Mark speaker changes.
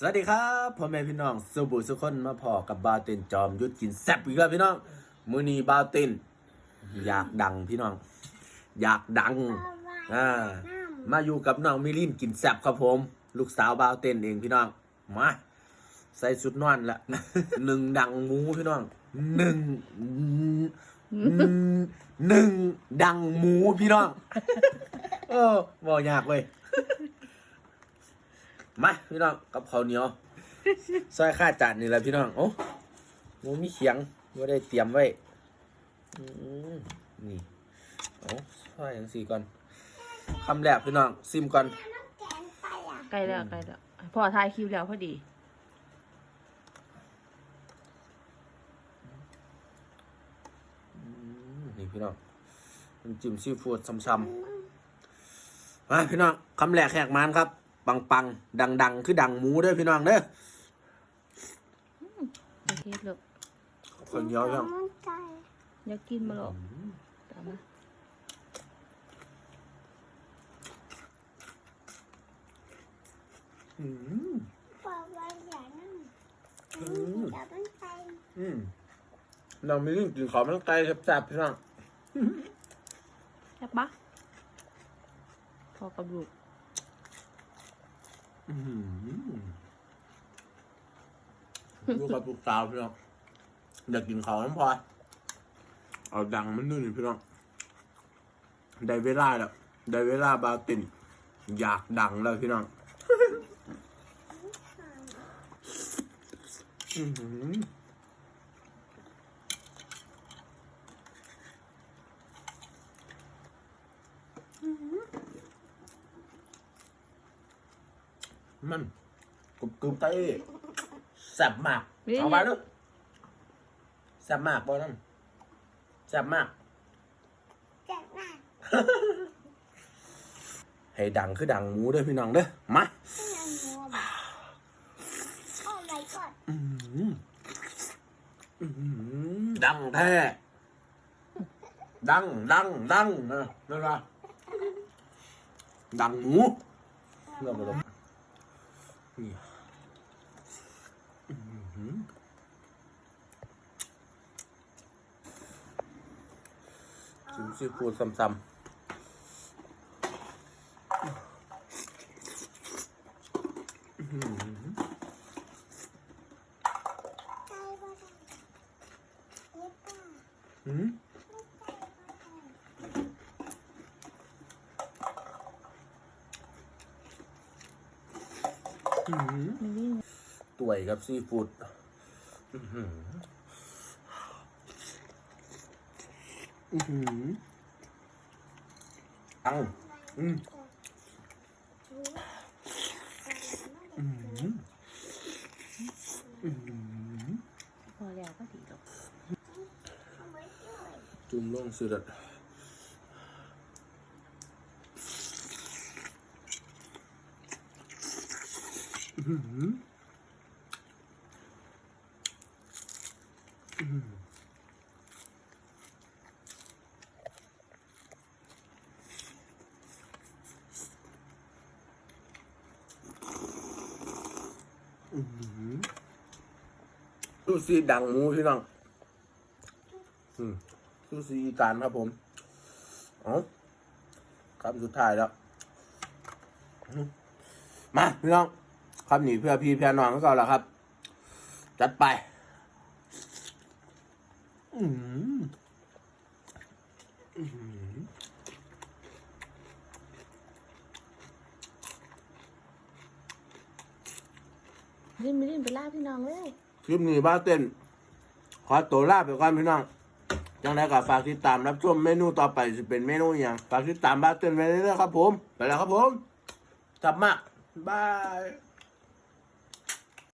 Speaker 1: สวัสดีครับพ่อแม่พี่น้องสุบุสุคนมาพอกับบาต็นจอมยุทธกินแซ่บอีกแล้วพี่น้องมือนีบาต็นอยากดังพี่น้อง อยากดังอ่ามาอยู่กับน้องมิลินกินแซ่บครับผม ลูกสาวบาต็นเองพี่น้องมาใส่สุดนอนละหนึ่งดังหมูพี่น้องหนึ่งหนึ่งดังหมูพี่น้อง เออบ่ยากเว้ย มาพี่น้องกับข้าวเหนียวซอยข้าจานนี่แหละพี่น้องโอ้โหมีเขียงว่าได้เตรียมไว้อืมนี่โอ้ซอยอย่างสี่ก่อนคำแรกพี่น้องซิมก่อน
Speaker 2: ใกล้แล้วใกล้แล้วพอถ่ายคลิปแล้วพอดี
Speaker 1: อืมนี่พี่น้องน้ำจิ้มซีฟู้ดซ้ำๆมาพี่น้องคำแรกแขกมานครับ ปังปังดังดังๆคือดังหมูเด้อพี่น้องเด้อ
Speaker 2: โอเคลูก
Speaker 1: ข้าวเหนียวพี่น้อง
Speaker 2: อยากกินมาหรอกตามมา
Speaker 1: อืมอืมน้องมีเรื่องกินของมันไกลแซ่บๆพี่น้อง
Speaker 2: แซ่บปะพอกับลูก
Speaker 1: อืม ลูกกับลูกสาวพี่น้องอยากกินเขาวน้ำพอเอาดังมันนู่นนี่พี่น้องได้เวลาแล้วได้เวลาบาวตินอยากดังแล้วพี่น้องอื้อหือ มันกรุบกรุบไตแซ่บมากเอาไปลูกแซ่บมากบอนั่นแซ่บมากให้ดังคือดังหมูเด้อพี่น้องเด้อมาอื้อหืออื้อหือดังแท้ดังดังดังนะนั่นละดังหมูเริ่มแล้วนี่อื้ อหือจิ้มซีฟู้ดซ้ำๆอืมอืม
Speaker 2: มิลลี่
Speaker 1: ต่วยครับซีฟู้ดอื้อหืออื้อหืออังอืมอืมอืม
Speaker 2: พอแล้วก็ดีหรอก
Speaker 1: จุ่มลงสุดอื้อ หืออื้อหืออื้อหือดูสิดังหมูพี่น้องอืมซูซีอีสานครับผมเอาคำสุดท้ายแล้ว มา พี่น้อง คำหนีเพื่อพี่เพื่อน้องก็แล้วครับ จัดไป อืมอืม
Speaker 2: มิลลี่มิลลี่ไปล่าพี่น้องเลย
Speaker 1: คลิปนี้บ้าเต้น ขอตัวลาไปก่อนพี่น้องจังไดก็ฝากติดตามรับชมเมนูต่อไปจะเป็นเมนูอหย่างฝากติดตามบ้าเต้นไว้เรื่อยๆครับผม ไปแล้วครับผม กลับมาบาย